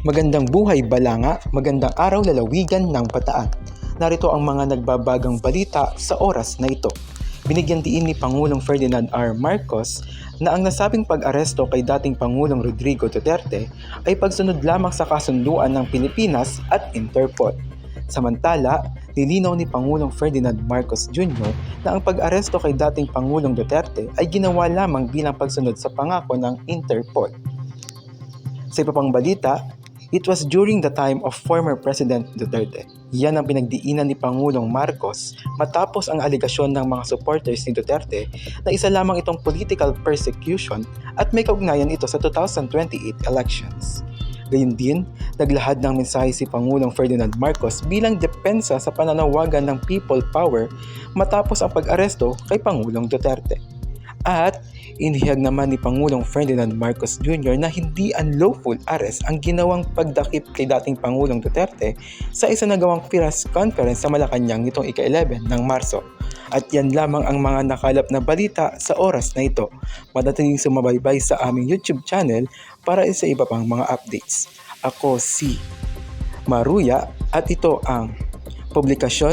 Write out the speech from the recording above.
Magandang buhay balanga, magandang araw lalawigan ng bataan. Narito ang mga nagbabagang balita sa oras na ito. Binigyan diin ni Pangulong Ferdinand R. Marcos na ang nasabing pag-aresto kay dating Pangulong Rodrigo Duterte ay pagsunod lamang sa kasunduan ng Pilipinas at Interpol. Samantala, nilinaw ni Pangulong Ferdinand Marcos Jr. na ang pag-aresto kay dating Pangulong Duterte ay ginawa lamang bilang pagsunod sa pangako ng Interpol. Sa iba pang balita, it was during the time of former President Duterte. Yan ang pinagdiinan ni Pangulong Marcos matapos ang aligasyon ng mga supporters ni Duterte na isa lamang itong political persecution at may kaugnayan ito sa 2028 elections. Gayun din, naglahad ng mensahe si Pangulong Ferdinand Marcos bilang depensa sa pananawagan ng people power matapos ang pag-aresto kay Pangulong Duterte. At inihag naman ni Pangulong Ferdinand Marcos Jr. na hindi unlawful arrest ang ginawang pagdakip kay dating Pangulong Duterte sa isa nagawang press conference sa Malacanang nitong ika-11 ng Marso. At yan lamang ang mga nakalap na balita sa oras na ito. Madatiling sumabaybay sa aming YouTube channel para sa iba pang mga updates. Ako si Maruya at ito ang publikasyon